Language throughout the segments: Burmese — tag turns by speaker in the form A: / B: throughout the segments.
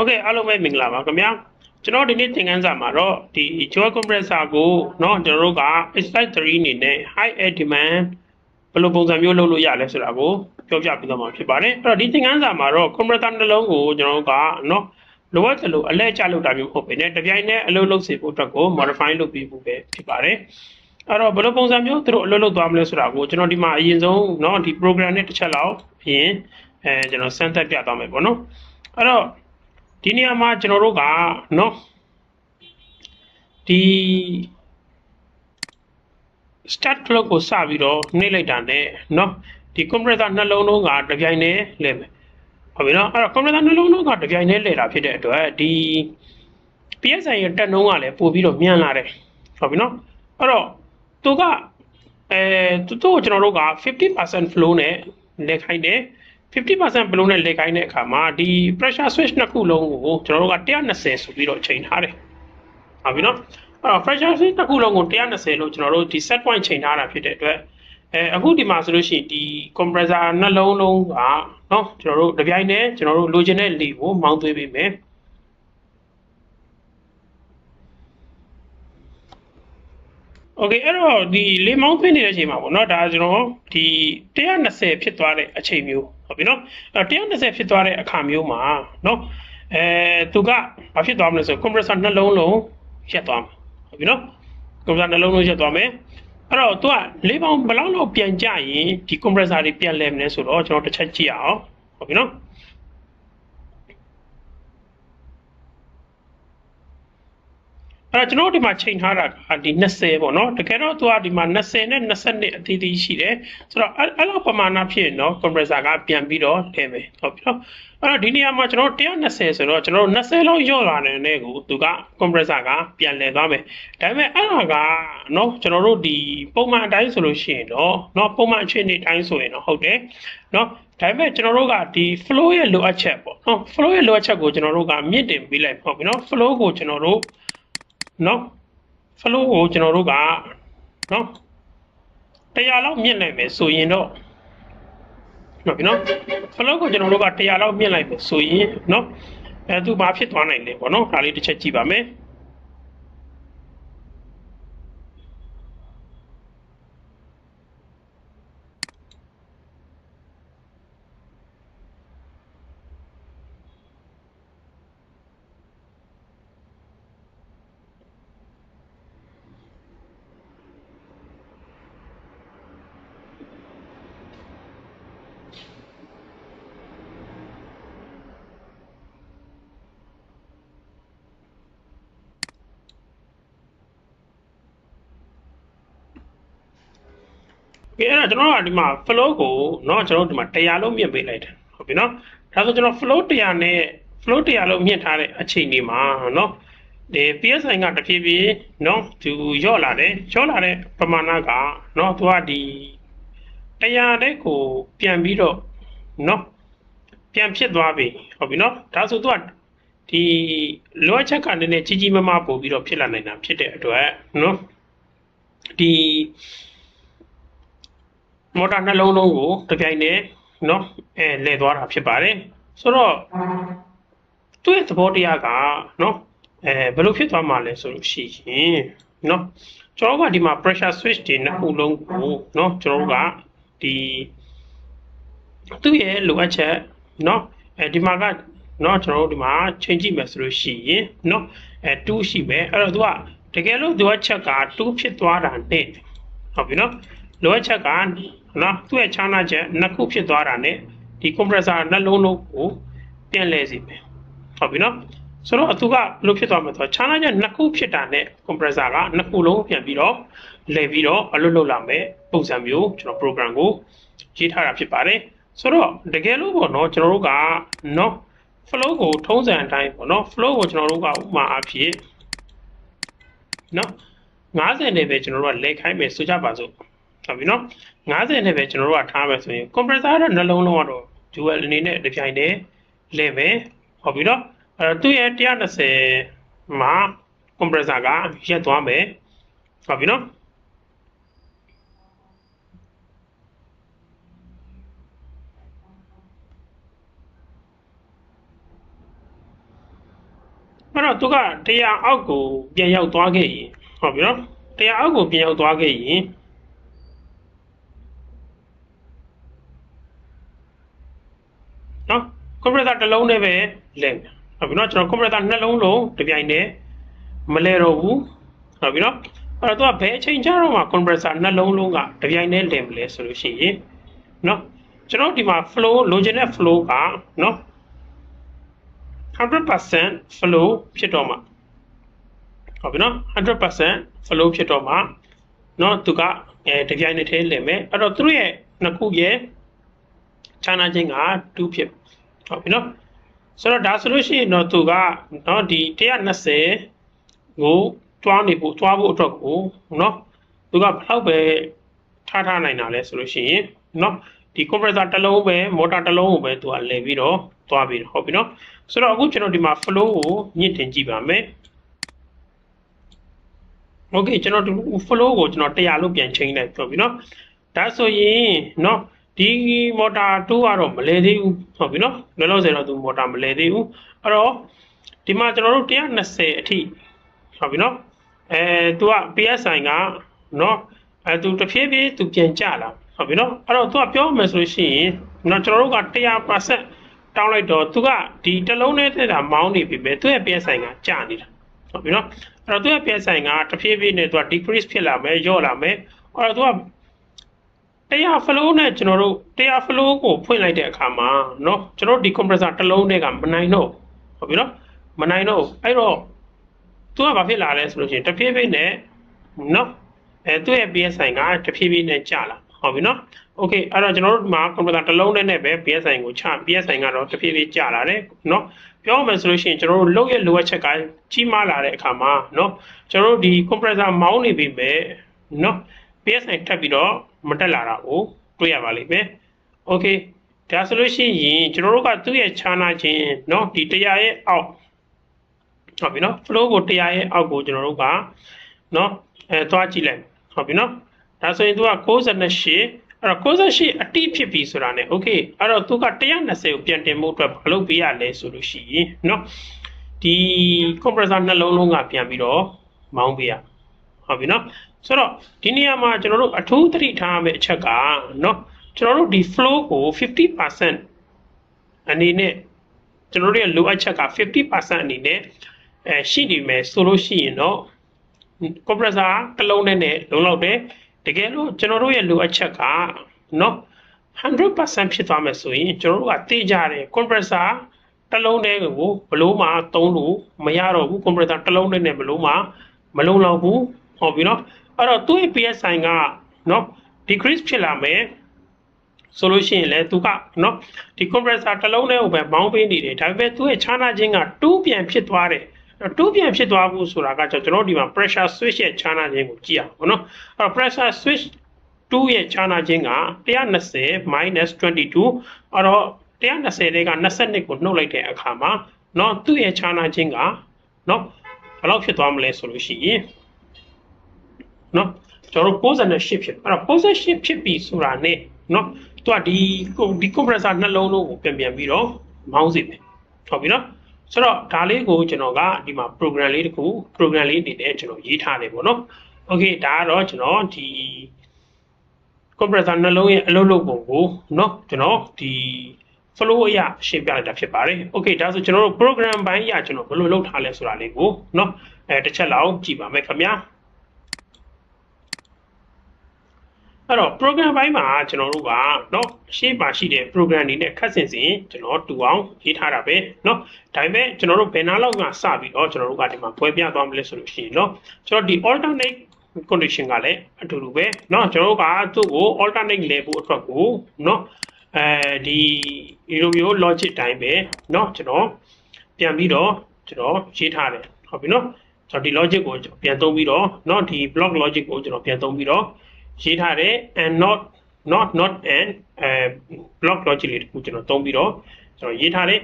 A: ဟုတ်ကဲ့အားလုံးပဲမင်္ဂလာပါခင်ဗျာကျွန်တော်ဒီနေ့သင်ခန်းစာမှာတော့ဒီ joy compressor ကိုเนาะကျွန်တော်တို့က exercise 3အနေနဲ့ high air demand ဘယ်လိုပုံစံမျိုးလုပ်လို့ရလဲဆိုတာကိုပြောပြပေးသွားမှာဖြစ်ပါတယ်အဲ့တော့ဒီသင်ခန်းစာမှာတော့ compressor တစ်လုံးကိုကျွန်တော်တို့ကเนาะလိုအပ်တယ်လို့အလဲကျလုပ်တာမျိုးမဟုတ်ဘဲနဲ့တပြိုင်တည်းအလုပ်လုပ်စေဖို့အတွက်ကို modify လုပ်ပြီးဖို့ပဲဖြစ်ပါတယ်အဲ့တော့ဘယ်လိုပုံစံမျိုးသူတို့အလုပ်လုပ်သွားမလဲဆိုတာကိုကျွန်တော်ဒီမှာအရင်ဆုံးเนาะဒီ program နဲ့တစ်ချက်လောက်အရင်အဲကျွန်တော်စမ်းသပ်ပြသွားမယ်ပေါ့နော်အဲ့တော့ ဒီနေရာမှာကျွန်တော်တို့ကเนาะဒီ start clock ကိုစပြီးတော့နှိပ်လိုက်တာနဲ့เนาะဒီ compressor နှလုံးလုံးကတပြိုင်တည်းလဲမယ်ဟုတ်ပြီနော်အဲ့တော့ compressor နှလုံးလုံးကတပြိုင်တည်းလဲတာဖြစ်တဲ့အတွက်ဒီ PSI ရဲ့တက်နှုန်းကလည်းပို့ပြီးတော့မြန်လာတယ်ဟုတ်ပြီနော်အဲ့တော့သူကအဲသူတို့ကျွန်တော်တို့က50% flow နဲ့လဲခိုင်းတယ် 50%ဘလုံးနဲ့လက်ကိုင်းတဲ့အခါမှာဒီ pressure switch နှစ်ခုလုံးကိုကျွန်တော်တို့က120ဆိုပြီးတော့ချိန်ထားတယ်။ဟုတ်ပြီနော်။အဲ့တော့ pressure switch နှစ်ခုလုံးကို120လို့ကျွန်တော်တို့ဒီ set point ချိန်ထားတာဖြစ်တဲ့အတွက်အဲအခုဒီမှာဆိုလို့ရှိရင်ဒီ compressor နှလုံးလုံးကနော်ကျွန်တော်တို့တစ်ပြိုင်တည်းကျွန်တော်တို့လိုချင်တဲ့လေကိုမောင်းသွေးပေးမယ်။ โอเคအဲ့တော့ဒီလေမောင်းသွင်းနေတဲ့အချိန်မှာပေါ့เนาะဒါကျွန်တော်ဒီ120ဖြစ်သွားတဲ့အချိန်မျိုးဟုတ်ပြီเนาะအဲ့120ဖြစ်သွားတဲ့အခါမျိုးမှာเนาะအဲသူကဘာဖြစ်သွားမလဲဆို compressor နှလုံးလုံးရက်သွားမှာဟုတ်ပြီနော်ကွန်ပျူတာနှလုံးလုံးရက်သွားမယ်အဲ့တော့သူကလေးပေါင်းဘယ်လောက်လောက်ပြန်ကြရင်ဒီ compressor တွေပြန်လဲမလဲဆိုတော့ကျွန်တော်တစ်ချက်ကြည့်အောင်ဟုတ်ပြီနော် အဲ့တော့ကျွန်တော်ဒီမှာချိန်ထားတာကဒီ20ပေါ့နော်တကယ်တော့သူကဒီမှာ20နဲ့22အသီးသီးရှိတယ်ဆိုတော့အဲ့လောက်ပမာဏဖြစ်ရင်တော့ compressor ကပြန်ပြီးတော့လဲမယ်ဟုတ်ပြီနော်အဲ့တော့ဒီနေရာမှာကျွန်တော်120ဆိုတော့ကျွန်တော်20လောက်ရော့လာတဲ့နဲ့ကိုသူက compressor ကပြန်လဲသွားမယ်ဒါပေမဲ့အဲ့ဒါကနော်ကျွန်တော်တို့ဒီပုံမှန်အတိုင်းဆိုလို့ရှိရင်တော့နော်ပုံမှန်အခြေအနေတိုင်းဆိုရင်တော့ဟုတ်တယ်နော်ဒါပေမဲ့ကျွန်တော်တို့ကဒီ flow ရဲ့လိုအပ်ချက်ပေါ့နော် flow ရဲ့လိုအပ်ချက်ကိုကျွန်တော်တို့ကမြင့်တင်ပေးလိုက်ပေါ့ပြီနော် flow ကိုကျွန်တော်တို့ နော် flow ကိုကျွန်တော်တို့ကနော်တရားလောက်မြင့်နိုင်မယ်ဆိုရင်တော့နော်ပြီနော် flow ကိုကျွန်တော်တို့ကတရားလောက်မြင့်လိုက်မယ်ဆိုရင်နော်အဲသူဘာဖြစ်သွားနိုင်လဲပေါ့နော်ဒါလေးတစ်ချက်ကြည့်ပါမယ် ကဲအဲ့ဒါကျွန်တော်ကဒီမှာ flow ကိုเนาะကျွန်တော်ဒီမှာ100လုံးမြင့်ပေးလိုက်တယ်ဟုတ်ပြီเนาะဒါဆိုကျွန်တော် flow 100နဲ့ flow 100လုံးမြင့်ထားတဲ့အချိန်ဒီမှာเนาะဒီ PSI ကတဖြည်းဖြည်းเนาะသူရော့လာတယ်ရော့လာတဲ့ပမာဏကเนาะသူကဒီ100တဲ့ကိုပြန်ပြီးတော့เนาะပြန်ဖြစ်သွားပြီဟုတ်ပြီเนาะဒါဆိုသူကဒီလောချက်ကနည်းနည်းကြီးကြီးမားမားပို့ပြီးတော့ဖြစ်လာနိုင်တာဖြစ်တဲ့အတွက်เนาะဒီ မော်တာနှလုံးလုံးကိုတစ်ပြိုင်နက်နော်အဲလဲသွားတာဖြစ်ပါတယ်ဆိုတော့သူ့ရဲ့သဘောတရားကနော်အဲဘယ်လိုဖြစ်သွားမှာလဲဆိုလို့ရှိရင်နော်ကျွန်တော်ကဒီမှာ pressure switch တွေနှစ်ခုလုံးကိုနော်ကျွန်တော်ကဒီသူ့ရဲ့လိုအပ်ချက်နော်အဲဒီမှာကနော်ကျွန်တော်တို့ဒီမှာချိန်ကြည့်မယ်ဆိုလို့ရှိရင်နော်အဲ2ရှိမယ်အဲ့တော့သူကတကယ်လို့သူကချက်က2ဖြစ်သွားတာနဲ့ဟုတ်ပြီနော် လိုအပ်ချက်ကနော်သူ့ရဲ့ချားနာချက်နှစ်ခုဖြစ်သွားတာနဲ့ဒီ compressor နှလုံးလုံးကိုပြန်လဲစီမယ်ဟုတ်ပြီနော်ဆိုတော့အတူကဘယ်လိုဖြစ်သွားမလဲဆိုတော့ချားနာချက်နှစ်ခုဖြစ်တာနဲ့ compressor ကနှစ်ခုလုံးပြန်ပြီးတော့လဲပြီးတော့အလုပ်လုပ်လာမယ်ပုံစံမျိုးကျွန်တော် program ကိုရေးထားတာဖြစ်ပါတယ်ဆိုတော့တကယ်လို့ပေါ့နော်ကျွန်တော်တို့ကနော် flow ကိုထုံးစံအတိုင်းပေါ့နော် flow ကိုကျွန်တော်တို့ကဥပမာအဖြစ်နော်90နဲ့ပဲကျွန်တော်တို့ကလဲခိုင်းမယ်ဆိုကြပါစို့ ဟုတ်ပြီနော်90နဲ့ပဲကျွန်တော်တို့ကထားမယ်ဆိုရင် compressor တော့နှလုံးလုံးကတော့ dual အနေနဲ့တစ်ပြိုင်တည်းလဲမယ်ဟုတ်ပြီနော်အဲသူ့ရဲ့120မှာ compressor ကရက်သွားမယ်ဟုတ်ပြီနော်တော့သူကတရားအောက်ကိုပြန်ရောက်သွားခဲ့ရင်ဟုတ်ပြီနော်တရားအောက်ကိုပြန်ရောက်သွားခဲ့ရင်နော်ကွန် ပရက်ဆာတစ်လုံးနဲ့ပဲလဲမယ်ဟုတ်ပြီနော်ကျွန်တော်ကွန်ပရက်ဆာနှလုံးလုံးတစ်ပြိုင်တည်းမလဲတော့ဘူးဟုတ်ပြီနော်အဲ့တော့သူကဘယ်အချိန်ကျတော့မှကွန်ပရက်ဆာနှလုံးလုံးကတစ်ပြိုင်တည်းလဲမလဲဆိုလို့ရှိရင်နော်ကျွန်တော်ဒီမှာ flow လိုချင်တဲ့ flow ကနော်100% flow ဖြစ်တော့မှာဟုတ်ပြီနော်100% flow ဖြစ်တော့မှာเนาะသူကအဲတပြိုင်နက်တည်းလည်မယ်အဲ့တော့သူတို့ရဲ့နှစ်ခုရဲ့ခြားနာခြင်းက2ဖြစ် ဟုတ်ပြီနော်ဆိုတော့ဒါဆိုလို့ရှိရင်တော့သူကနော်ဒီ120ကိုတွားနေဖို့တွားဖို့အတွက်ကိုနော်သူကဘယ်လောက်ပဲထားထားနိုင်တာလဲဆိုလို့ရှိရင်နော်ဒီ compressor တစ်လုံးပဲ motor တစ်လုံးကိုပဲသူကလဲပြီးတော့တွားပြီးဟုတ်ပြီနော်ဆိုတော့အခုကျွန်တော်ဒီမှာ flow ကိုညှစ်တင်ကြည့်ပါမယ် okay ကျွန်တော်ဒီ flow ကိုကျွန်တော်100လို့ပြန်ချိန်လိုက်ပြောပြီနော်ဒါဆိုရင်နော် ဒီငီမော်တာတိုးကတော့မလဲသေးဘူးဟုတ်ပြီနော်လောလောဆယ်တော့သူမော်တာမလဲသေးဘူးအဲ့တော့ဒီမှာကျွန်တော်တို့120အထိဟုတ်ပြီနော်အဲသူက PSI ကနော်အဲသူတဖြည်းဖြည်းသူပြန်ကျလာဟုတ်ပြီနော်အဲ့တော့သူကပြောမယ်ဆိုရှင်နော်ကျွန်တော်တို့က100%တောင်းလိုက်တော့သူကဒီတလုံးနဲ့တက်တာမောင်းနေပြီပဲသူရဲ့ PSI ကကျနေတာဟုတ်ပြီနော်အဲ့တော့သူရဲ့ PSI ကတဖြည်းဖြည်းနဲ့သူက decrease ဖြစ်လာမယ်ညော့လာမယ်အဲ့တော့သူက တရား flow နဲ့ကျွန်တော်တို့တရား flow ကိုဖွင့်လိုက်တဲ့အခါမှာเนาะကျွန်တော်တို့ဒီ compressor တစ်လုံးနဲ့ကမနိုင်တော့ဟုတ်ပြီနော်မနိုင်တော့အဲ့တော့သူကဘာဖြစ်လာလဲဆိုလို့ရှိရင်တဖြည်းဖြည်းနဲ့เนาะအဲသူ့ရဲ့ PSI ကတဖြည်းဖြည်းနဲ့ကျလာဟုတ်ပြီနော်โอเคအဲ့တော့ကျွန်တော်တို့ဒီမှာကွန်ပျူတာတစ်လုံးနဲ့ပဲ PSI ကိုချ PSI ကတော့တဖြည်းဖြည်းကျလာတယ်နော်ပြောမယ်ဆိုလို့ရှိရင်ကျွန်တော်တို့လုပ်ရလိုအပ်ချက်ကကြီးမားလာတဲ့အခါမှာနော်ကျွန်တော်တို့ဒီ compressor မောင်းနေပြီပဲနော် PSI ထပ်ပြီးတော့ မတက်လာတာကိုတွေ့ရပါလိမ့်မယ်โอเคဒါဆိုလို့ရှိရင်ကျွန်တော်တို့ကသူ့ရဲ့ခြားနာခြင်းနော်ဒီတရားရဲ့အောက်ဟုတ်ပြီနော် flow ကိုတရားရဲ့အောက်ကိုကျွန်တော်တို့ကနော်အဲသွားကြည့်လိုက်ဟုတ်ပြီနော်ဒါဆိုရင်သူက68အဲ့တော့68အတိဖြစ်ပြီဆိုတာ ਨੇ okay အဲ့တော့သူက120ကိုပြန်တင်မှုအတွက်ဘာလုပ်ပေးရလဲဆိုလို့ရှိရင်เนาะဒီ compressor နှလုံးလုံးကပြန်ပြီးတော့မောင်းပေးရ ဟုတ်ပြီနော်ဆိုတော့ဒီနေရာမှာကျွန်တော်တို့အထူးသတိထားရမယ့်အချက်ကနော်ကျွန်တော်တို့ဒီ flow ကို50%အနေနဲ့ကျွန်တော်တို့ရဲ့လိုအပ်ချက်က50%အနေနဲ့အဲရှိနေမယ်ဆိုလို့ရှိရင်တော့ compressor တစ်လုံးနဲ့နဲ့လုံလောက်တယ်တကယ်လို့ကျွန်တော်တို့ရဲ့လိုအပ်ချက်ကနော်100%ဖြစ်သွားမယ်ဆိုရင်ကျွန်တော်တို့ကတေးကြတယ် compressor တစ်လုံးတည်းကိုဘလို့မှသုံးလို့မရတော့ဘူး compressor တစ်လုံးတည်းနဲ့ဘလို့မှမလုံလောက်ဘူး ဟုတ်ပြီနော်အဲ့တော့သူ့ရဲ့ PSI ကနော် decrease ဖြစ်လာမယ်ဆိုလို့ရှိရင်လည်းသူကနော်ဒီ compressor တစ်လုံးတည်းကိုပဲမောင်းပေးနေတယ်ဒါပေမဲ့သူ့ရဲ့ခြားနာခြင်းက2ပြန်ဖြစ်သွားတယ်တိုးပြန်ဖြစ်သွားဘူးဆိုတာကကျွန်တော်ဒီမှာ pressure switch ရဲ့ခြားနာခြင်းကိုကြည့်အောင်ပေါ့နော်အဲ့တော့ pressure switch 2ရဲ့ခြားနာခြင်းက120 minus 22အဲ့တော့120တွေက22ကိုနှုတ်လိုက်တဲ့အခါမှာเนาะသူ့ရဲ့ခြားနာခြင်းကเนาะဘယ်လောက်ဖြစ်သွားမလဲဆိုလို့ရှိရင် เนาะကျွန်တော်68ဖြစ်အဲ့တော့68ဖြစ်ပြီဆိုတာ ਨੇ เนาะသူကဒီဒီ compressor နှလုံးလုံးကိုပြန်ပြန်ပြီးတော့မောင်းစေမယ်ဟုတ်ပြီเนาะဆိုတော့ဒါလေးကိုကျွန်တော်ကဒီမှာ program လေးတခု program လေးအနေနဲ့ကျွန်တော်ရေးထားတယ်ပေါ့နော်။ Okay ဒါကတော့ကျွန်တော်ဒီ compressor နှလုံးရဲ့အလုပ်လုပ်ပုံကိုเนาะကျွန်တော်ဒီ flow အရာရှင်းပြလိုက်တာဖြစ်ပါတယ်။ Okay ဒါဆိုကျွန်တော်တို့ program ဘိုင်းအရာကျွန်တော်ဘယ်လိုလုပ်ထားလဲဆိုတာလေးကိုเนาะအဲတစ်ချက်လောက်ကြည့်ပါမယ်ခင်ဗျာ။ အဲ့တော့ program ဘိုင်းမှာကျွန်တော်တို့ကเนาะရှေ့ပါရှိတဲ့ program တွေနဲ့ခက်ဆင်ဆင်ကျွန်တော်တူအောင်ရေးထားတာပဲเนาะဒါပေမဲ့ကျွန်တော်တို့ဘယ်နာလောက်ကစပြီးတော့ကျွန်တော်တို့ကဒီမှာပွဲပြသွားမလဲဆိုလို့ရှိရင်เนาะကျွန်တော်ဒီ alternate condition ကလည်းအတူတူပဲเนาะကျွန်တော်တို့ကသူ့ကို alternate လဲဖို့အတွက်ကိုเนาะအဲဒီဒီလိုမျိုး logic တိုင်းပဲเนาะကျွန်တော်ပြန်ပြီးတော့ကျွန်တော်ရေးထားတယ်ဟုတ်ပြီเนาะကျွန်တော်ဒီ logic ကိုပြန်သုံးပြီးတော့เนาะဒီ block logic ကိုကျွန်တော်ပြန်သုံးပြီးတော့ ရေးထားတယ် and not not not and အဲ block logic လေးတခုကျွန်တော်သုံးပြီးတော့ကျွန်တော်ရေးထားတယ်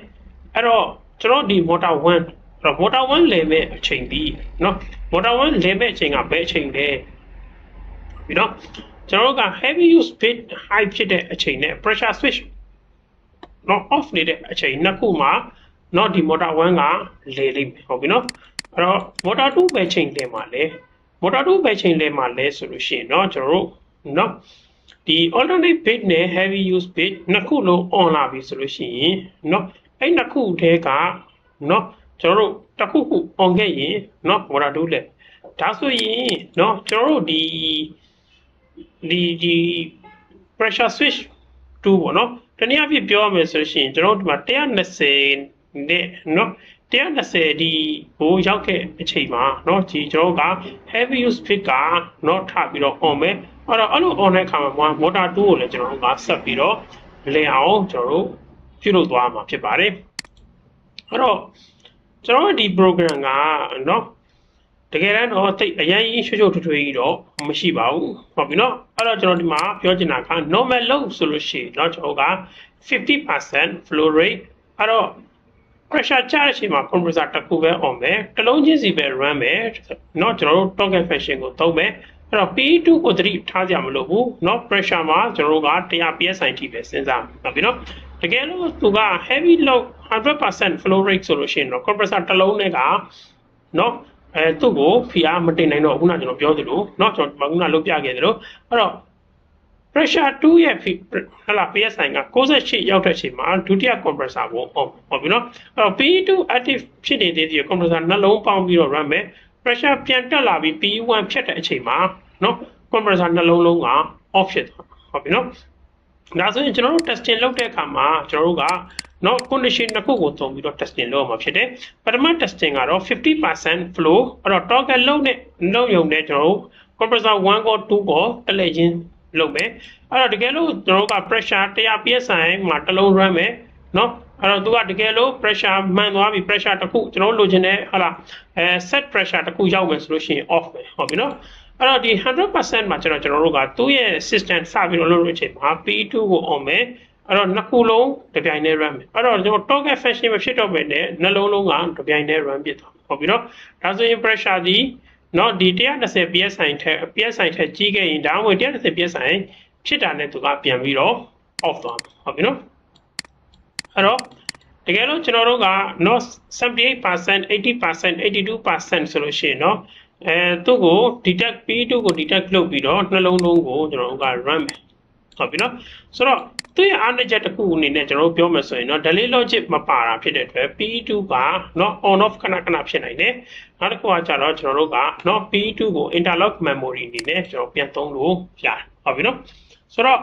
A: အဲ့တော့ကျွန်တော်ဒီ motor 1အဲ့တော့ motor 1လဲမဲ့အချိန်ပြီးเนาะ motor 1လဲမဲ့အချိန်ကဘယ်အချိန်လဲပြီးတော့ကျွန်တော်က heavy use bit high ဖြစ်တဲ့အချိန်နဲ့ pressure switch တော့ off နေတဲ့အချိန်နှစ်ခုမှာ เนาะဒီ motor 1ကလေလိမ့်မယ်ဟုတ်ပြီเนาะအဲ့တော့ motor 2ပဲချိန်လဲ မှာလဲ motor 2ပဲချိန်လဲမှာလဲဆိုလို့ရှိရင်เนาะကျွန်တော်တို့เนาะဒီ alternate bit နဲ့ heavy use bit နှစ်ခုလုံး on လာပြီဆိုလို့ရှိရင်เนาะအဲ့နှစ်ခုတည်းကเนาะကျွန်တော်တို့တစ်ခုခု on ခဲ့ရင်เนาะ motor 2လဲဒါဆိုရင်เนาะကျွန်တော်တို့ဒီဒီဒီ pressure switch 2ပေါ့နော်တနည်းအားဖြင့်ပြောရမယ်ဆိုလို့ရှိရင်ကျွန်တော်တို့ဒီမှာ120နဲ့နော် 120ဒီဟိုရောက်ခဲ့အချိန်မှာเนาะဒီကျွန်တော်တို့က heavy use fit ကเนาะထပြီးတော့ on မယ်အဲ့တော့အဲ့လို on တဲ့အခါမှာ motor 2ကိုလည်းကျွန်တော်တို့ကဆက်ပြီးတော့လည်အောင်ကျွန်တော်တို့ပြုလုပ်သွားမှာဖြစ်ပါတယ်အဲ့တော့ကျွန်တော်တို့ဒီ program ကเนาะတကယ်တမ်းတော့တိတ်အရင်ကြီးရွှွှွှွထွေးထွေးကြီးတော့မရှိပါဘူးဟုတ်ပြီနော်အဲ့တော့ကျွန်တော်ဒီမှာပြောချင်တာက normal load ဆိုလို့ရှိရင်เนาะကျွန်တော်က50% flow rate အဲ့တော့ pressure ချတဲ့အချိန်မှာ compressor တစ်ခုပဲ on မယ်တစ်လုံးချင်းစီပဲ run မယ်เนาะကျွန်တော်တို့ toggle function ကိုသုံးမယ်အဲ့တော့ P2 ကိုသတိထားကြမလို့ဘူးเนาะ pressure မှာကျွန်တော်တို့က100 psi ထိပဲစဉ်းစားမယ်ဟုတ်ပြီနော်တကယ်လို့သူက heavy load 100% flow rate ဆိုလို့ရှိရင်တော့ compressor တစ်လုံးနဲ့ကเนาะအဲသူ့ကိုဖီအားမတင်နိုင်တော့ခုနကျွန်တော်ပြောသလိုเนาะကျွန်တော်ခုနလုပ်ပြခဲ့သလိုအဲ့တော့ pressure 2ရဲ့ဟလာ PSI က68ရောက်တဲ့အချိန်မှာဒုတိယ compressor ကို on ဟုတ်ပြီနော်အဲ့တော့ P2 active ဖြစ်နေသေးတဲ့ compressor နှလုံးပေါင်းပြီးတော့ run မယ် pressure ပြန်တက်လာပြီး P1 ဖြတ်တဲ့အချိန်မှာနော် compressor နှလုံးလုံးက off ဖြစ်သွားဟုတ်ပြီနော်ဒါဆိုရင်ကျွန်တော်တို့ testing လုပ်တဲ့အခါမှာကျွန်တော်တို့ကနော် condition တစ်ခုကိုသုံးပြီးတော့ testing လုပ်ရမှာဖြစ်တယ်ပထမ testing ကတော့50% flow အဲ့တော့ toggle လုံးနဲ့လုံးယုံနဲ့ကျွန်တော်တို့ compressor 1ကို2ကိုတလဲချင်း လုပ်မယ်အဲ့တော့တကယ်လို့ကျွန်တော်တို့က pressure 100 psi မှာတစ်လုံး run မယ်နော်အဲ့တော့သူကတကယ်လို့ pressure မှန်သွားပြီ pressure တစ်ခုကျွန်တော်တို့လိုချင်တဲ့ဟာလားအဲ set pressure တစ်ခုရောက်မယ်ဆိုလို့ရှိရင် off ပဲဟုတ်ပြီနော်အဲ့တော့ဒီ100%မှာကျွန်တော်ကျွန်တော်တို့ကသူ့ရဲ့ system စပြီးတော့လုပ်လို့အချိန်မှာ P2 ကို on မယ်အဲ့တော့နှစ်ခုလုံးတပြိုင်တည်း run မယ်အဲ့တော့ကျွန်တော် target function မဖြစ်တော့ဘဲနဲ့နှလုံးလုံးကတပြိုင်တည်း run ဖြစ်သွားဟုတ်ပြီနော်ဒါဆိုရင် pressure ဒီ နော်ဒီ120 psi ထက် psi ထက်ကြီးခဲ့ရင်ဒါမှမဟုတ်120 psi ဖြစ်တာနဲ့သူကပြန်ပြီးတော့ off သွားမှာဟုတ်ပြီနော်အဲ့တော့တကယ်လို့ကျွန်တော်တို့က not 78% 80% 82%ဆိုလို့ရှိရင်เนาะအဲသူ့ကို detect P2 ကို detect လုပ်ပြီးတော့နှလုံးလုံးကိုကျွန်တော်တို့က run မယ် ဟုတ်ပြီနော်ဆိုတော့သူ့ရဲ့အားနည်းချက်တစ်ခုအနေနဲ့ကျွန်တော်တို့ပြောမယ်ဆိုရင်เนาะ delay logic မပါတာဖြစ်တဲ့အတွက် P2 ကเนาะ on off ခဏခဏဖြစ်နိုင်တယ်နောက်တစ်ခုကကျတော့ကျွန်တော်တို့ကเนาะ P2 ကို interlock memory အနေနဲ့ကျွန်တော်ပြန်သုံးလို့ရတယ်ဟုတ်ပြီနော်ဆိုတော့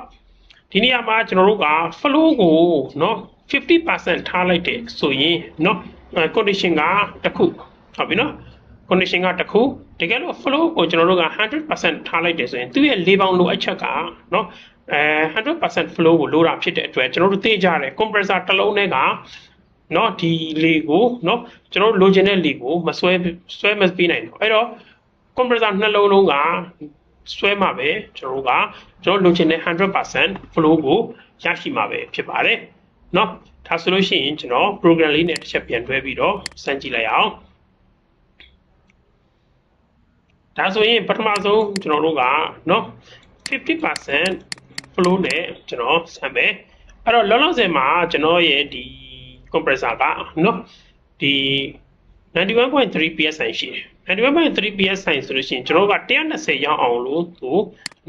A: ဒီနေရာမှာကျွန်တော်တို့က flow ကိုเนาะ50%ထားလိုက်တယ်ဆိုရင်เนาะ condition ကတစ်ခုဟုတ်ပြီနော် condition ကတစ်ခုတကယ်လို့ flow ကိုကျွန်တော်တို့က100%ထားလိုက်တယ်ဆိုရင်သူ့ရဲ့လေးပေါင်းလိုအပ်ချက်ကเนาะ အဲ100% flow ကိုလိုတာဖြစ်တဲ့အတွက်ကျွန်တော်တို့သိကြတယ် compressor တစ်လုံးနဲ့ကเนาะဒီလေကိုเนาะကျွန်တော်တို့လိုချင်တဲ့လေကိုမဆွဲဆွဲမပေးနိုင်တော့အဲ့တော့ compressor နှလုံးလုံးကဆွဲမှာပဲကျွန်တော်တို့ကကျွန်တော်လိုချင်တဲ့100% flow ကိုရရှိမှာပဲဖြစ်ပါတယ်เนาะဒါဆိုလို့ရှိရင်ကျွန်တော် program လေးနဲ့တစ်ချက်ပြန်တွဲပြီးတော့စမ်းကြည့်လိုက်အောင်ဒါဆိုရင်ပထမဆုံးကျွန်တော်တို့ကเนาะ50% flow နဲ့ကျွန်တော်ဆမ်းမယ်အဲ့တော့လောလောဆယ်မှာကျွန်တော်ရဲ့ဒီ compressor ကနော်ဒီ91.3 psi ရှိတယ်91.3 psi ဆိုလို့ရှိရင်ကျွန်တော်က120ရောက်အောင်လို့သူ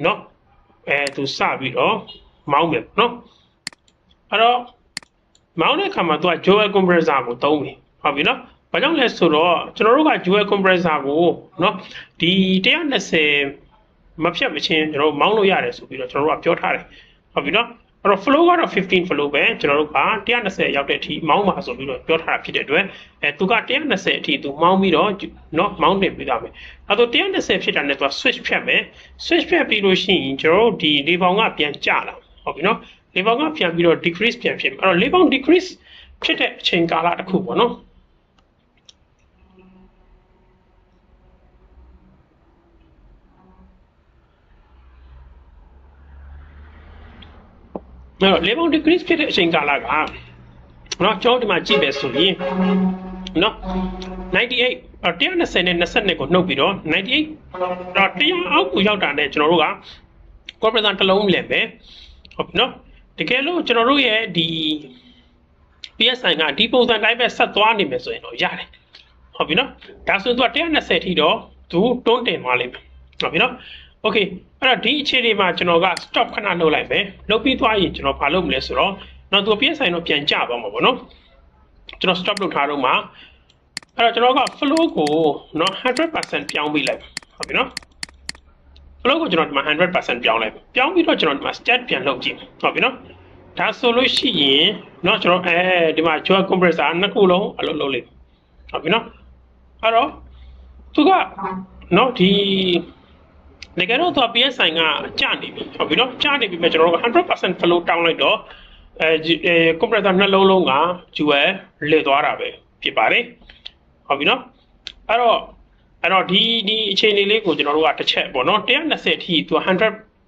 A: နော်အဲသူစပြီးတော့မောင်းမယ်နော်အဲ့တော့မောင်းတဲ့အခါမှာသူက dual compressor ကိုသုံးပြီဟုတ်ပြီနော်ဘာကြောင့်လဲဆိုတော့ကျွန်တော်တို့က dual compressor ကိုနော်ဒီ120 မဖြတ်မချင်းကျွန်တော်မောင်းလို့ရတယ်ဆိုပြီးတော့ကျွန်တော်တို့ကပြောထားတယ်ဟုတ်ပြီနော်အဲ့တော့ flow ကတော့15 flow ပဲကျွန်တော်တို့က120ရောက်တဲ့အထိမောင်းပါဆိုပြီးတော့ပြောထားတာဖြစ်တဲ့အတွက်အဲသူက120အထိသူမောင်းပြီးတော့เนาะမောင်းတင်ပေးတာမယ်အဲ့တော့120ဖြစ်တာနဲ့သူက switch ဖြတ်မယ် switch ဖြတ်ပြီးလို့ရှိရင်ကျွန်တော်တို့ဒီလေပေါင်ကပြန်ကျလာဟုတ်ပြီနော်လေပေါင်ကပြန်ပြီးတော့ decrease ပြန်ဖြစ်မယ်အဲ့တော့လေပေါင် decrease ဖြစ်တဲ့အချိန်ကာလတစ်ခုပေါ့နော် အဲ့တော့ level decrease ဖြစ်တဲ့အချိန်ကာလကနော်ကျွန်တော်ဒီမှာကြည့်မယ်ဆိုရင်နော်98 120နဲ့22ကိုနှုတ်ပြီးတော့98တော့100အောက်ကိုရောက်တာနဲ့ကျွန်တော်တို့က compressor တစ်လုံးလည်မယ်ဟုတ်ပြီနော်တကယ်လို့ကျွန်တော်တို့ရဲ့ဒီ PSI ကဒီပုံစံတိုင်းပဲဆက်သွားနေမယ်ဆိုရင်တော့ရတယ်ဟုတ်ပြီနော်ဒါဆိုရင်သူက120ထိတော့သူတွန်းတင်သွားလိမ့်မယ်ဟုတ်ပြီနော် Okay အဲ့တော့ဒီအခြေအနေမှာကျွန်တော်က stop ခဏလုပ်လိုက်မယ်လုပ်ပြီးသွားရင်ကျွန်တော်ဘာလုပ်မလဲဆိုတော့တော့သူ PSI တော့ပြန်ကျသွားမှာပေါ့နော်ကျွန်တော် stop လုပ်ထားတော့မှာအဲ့တော့ကျွန်တော်က flow ကိုနော်100%ပြောင်းပေးလိုက်ဟုတ်ပြီနော် flow ကိုကျွန်တော်ဒီမှာ100%ပြောင်းလိုက်ပြောင်းပြီးတော့ကျွန်တော်ဒီမှာ stat ပြန်လုပ်ကြည့်ဟုတ်ပြီနော်ဒါဆိုလို့ရှိရင်เนาะကျွန်တော်အဲဒီမှာ joy compressor နှစ်ခုလုံးအလုပ်လုပ်လိုက်ဟုတ်ပြီနော်အဲ့တော့သူကเนาะဒီ တကယ်တော့သူ PSI ကကျနေပြီဟုတ်ပြီနော်ကျနေပြီမဲ့ကျွန်တော်တို့100% flow တောင်းလိုက်တော့အဲ compressor နှလုံးလုံးက dual လေသွားတာပဲဖြစ်ပါတယ်ဟုတ်ပြီနော်အဲ့တော့အဲ့တော့ဒီဒီအခြေအနေလေးကိုကျွန်တော်တို့ကတစ်ချက်ပေါ့နော်120အထိသူ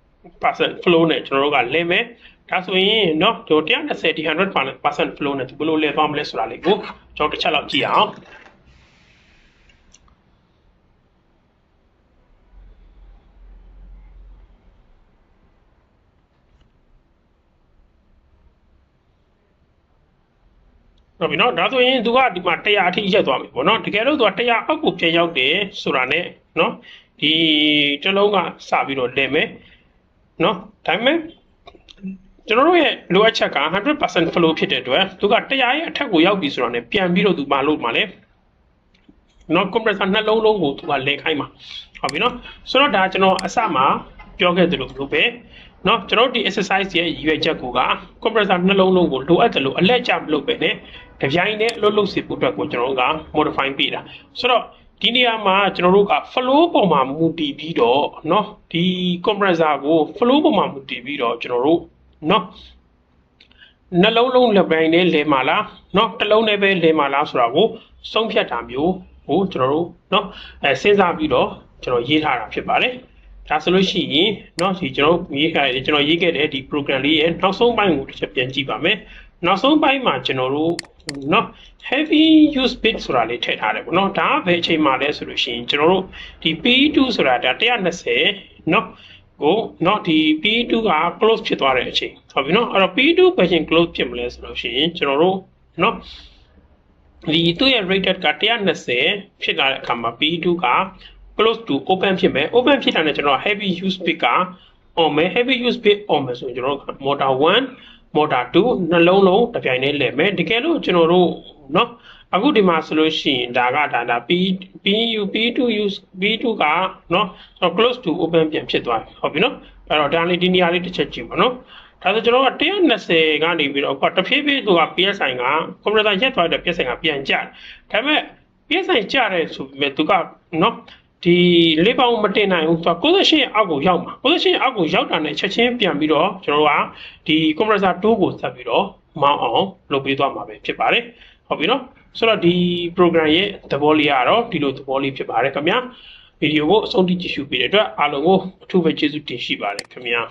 A: 100% flow နဲ့ကျွန်တော်တို့ကလင်းမယ်ဒါဆိုရင်เนาะဒီ120အထိ100% flow နဲ့သူဘယ်လိုလဲသွားမလဲဆိုတာလေးကိုကျွန်တော်တစ်ချက်လောက်ကြည့်အောင် ဟုတ်ပြီနော်ဒါဆိုရင်သူကဒီမှာ100အထိရက်သွားပြီပေါ့နော်တကယ်လို့သူက100အောက်ကိုပြန်ရောက်တယ်ဆိုတာ ਨੇ နော်ဒီတစ်လုံးကစပြီးတော့လဲမယ်နော်ဒါပေမဲ့ကျွန်တော်တို့ရဲ့လိုအပ်ချက်က100% flow ဖြစ်တဲ့အတွက်သူက100ရဲ့အထက်ကိုရောက်ပြီဆိုတာ ਨੇ ပြန်ပြီးတော့သူမလုပ်မှာလဲနော် compressor နှလုံးလုံးကိုသူကလဲခိုင်းမှာဟုတ်ပြီနော်ဆိုတော့ဒါကျွန်တော်အစမှာပြောခဲ့သလိုမျိုးပဲ เนาะကျွန်တော်ဒီ exercise ရဲ့ရည်ရွယ်ချက်ကိုက compressor နှလုံးလုံးကိုလိုအပ်တယ်လို့အလက်ကျမလုပ်ပဲねတပြိုင်တည်းအလုပ်လုပ်စီဖို့အတွက်ကိုကျွန်တော်တို့က modify ပေးတာဆိုတော့ဒီနေရာမှာကျွန်တော်တို့က flow ပုံမှာမူတည်ပြီးတော့เนาะဒီ compressor ကို flow ပုံမှာမူတည်ပြီးတော့ကျွန်တော်တို့เนาะနှလုံးလုံးလက်ပိုင်းနဲ့လဲမှာလားเนาะတစ်လုံးနဲ့ပဲလဲမှာလားဆိုတာကိုဆုံးဖြတ်တာမျိုးကိုကျွန်တော်တို့เนาะအဲစဉ်းစားပြီးတော့ကျွန်တော်ရေးထားတာဖြစ်ပါတယ် ဒါဆိုလို့ရှိရင်เนาะဒီကျွန်တော်ရေးခဲ့ကျွန်တော်ရေးခဲ့တဲ့ဒီ program လေးရဲ့နောက်ဆုံးပိုင်းကိုတစ်ချက်ပြန်ကြည့်ပါမယ်နောက်ဆုံးပိုင်းမှာကျွန်တော်တို့เนาะ heavy use bit ဆိုတာလေးထည့်ထားတယ်ပေါ့เนาะဒါကဘယ်အချိန်မှာလဲဆိုလို့ရှိရင်ကျွန်တော်တို့ဒီ P2 ဆိုတာဒါ120เนาะကိုเนาะဒီ P2 က close ဖြစ်သွားတဲ့အချိန်ဟုတ်ပြီเนาะအဲ့တော့ P2 ဘယ်ချိန် close ဖြစ်မလဲဆိုလို့ရှိရင်ကျွန်တော်တို့เนาะဒီသူ့ရဲ့ rated က120ဖြစ်လာတဲ့အခါမှာ P2 က close to open ဖြစ်မယ် open ဖြစ်တာနဲ့ကျွန်တော် heavy use bit က on မယ် heavy use bit on မယ်ဆိုရင်ကျွန်တော်တို့ motor 1 motor 2နှလုံးလုံးတစ်ပြိုင်တည်းလဲမယ်တကယ်လို့ကျွန်တော်တို့เนาะအခုဒီမှာဆိုလို့ရှိရင်ဒါကဒါဒါ P PU P2 use P2 ကเนาะ close to open ပြန်ဖြစ်သွားပြီဟုတ်ပြီเนาะအဲ့တော့ဒါလေးဒီနေရာလေးတစ်ချက်ကြည့်ပါเนาะဒါဆိုကျွန်တော်က120ကနေပြီးတော့အခုတဖြည်းဖြည်းသူက PSI က computer ရက်သွားတဲ့ PSI ကပြန်ကျတယ်ဒါပေမဲ့ PSI ကျတယ်ဆိုပေမဲ့သူကเนาะ ဒီလေးပေါင်းမတင်နိုင်ဘူးဆိုတော့68အောက်ကိုရောက်မှာ68အောက်ကိုရောက်တာနဲ့ချက်ချင်းပြန်ပြီးတော့ကျွန်တော်တို့ကဒီ compressor 2ကိုဆက်ပြီးတော့မောင်းအောင်လုပ်ပေးသွားမှာပဲဖြစ်ပါတယ်ဟုတ်ပြီနော်ဆိုတော့ဒီ program ရဲ့သဘောလေးကတော့ဒီလိုသဘောလေးဖြစ်ပါတယ်ခင်ဗျာဗီဒီယိုကိုအဆုံးထိကြည့်ရှုပေးတဲ့အတွက်အားလုံးကိုအထူးပဲကျေးဇူးတင်ရှိပါတယ်ခင်ဗျာ